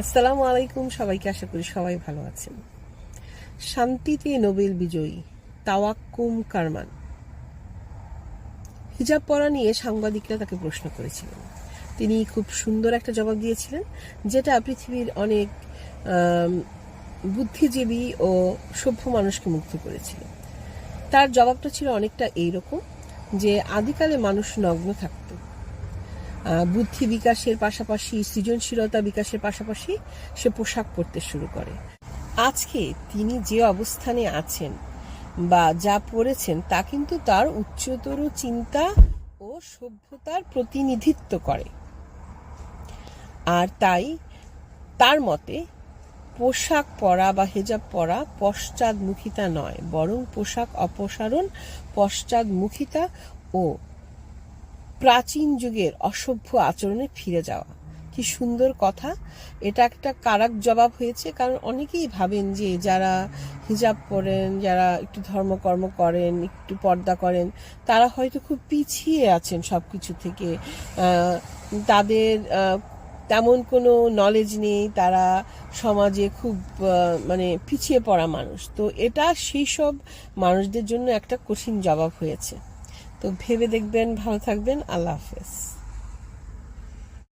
আসসালামু আলাইকুম সবাইকে আশা করি সবাই ভালো আছেন। শান্তিতে নোবেল বিজয়ী তাওয়াক্কুম কারমান। হিজাব পরা নিয়ে সাংবাদিকরা তাকে প্রশ্ন করেছিলেন। তিনি খুব সুন্দর একটা জবাব দিয়েছিলেন, যেটা পৃথিবীর অনেক বুদ্ধিজীবী ও সভ্য মানুষকে মুগ্ধ করেছিল। তার জবাবটা ছিল অনেকটা এইরকম যে, আদিকালে মানুষ নগ্ন থাকতো। বুদ্ধি বিকাশের পাশাপাশি, সৃজনশীলতা বিকাশের পাশাপাশি সে পোশাক পরতে শুরু করে। আজকে তিনি যে অবস্থানে আছেন বা যা পড়েছেন তা কিন্তু তার উচ্চতর চিন্তা ও সভ্যতার প্রতিনিধিত্ব করে। আর তাই তার মতে, পোশাক পরা বা হেজাব পরা পশ্চাদমুখিতা নয়, বরং পোশাক অপসারণ, পশ্চাদমুখিতা ও প্রাচীন যুগের অসভ্য আচরণে ফিরে যাওয়া। কি সুন্দর কথা। এটা একটা কারাক জবাব হয়েছে, কারণ অনেকেই ভাবেন যে যারা হিজাব পরেন, যারা একটু ধর্মকর্ম করেন, একটু পর্দা করেন, তারা হয়তো খুব পিছিয়ে আছেন সব কিছু থেকে তাদের তেমন কোনো নলেজ নেই, তারা সমাজে খুব মানে পিছিয়ে পড়া মানুষ। তো এটা সেই সব মানুষদের জন্য একটা কঠিন জবাব হয়েছে। তো ভেবে দেখবেন ভালো থাকবেন আল্লাহ হাফেজ।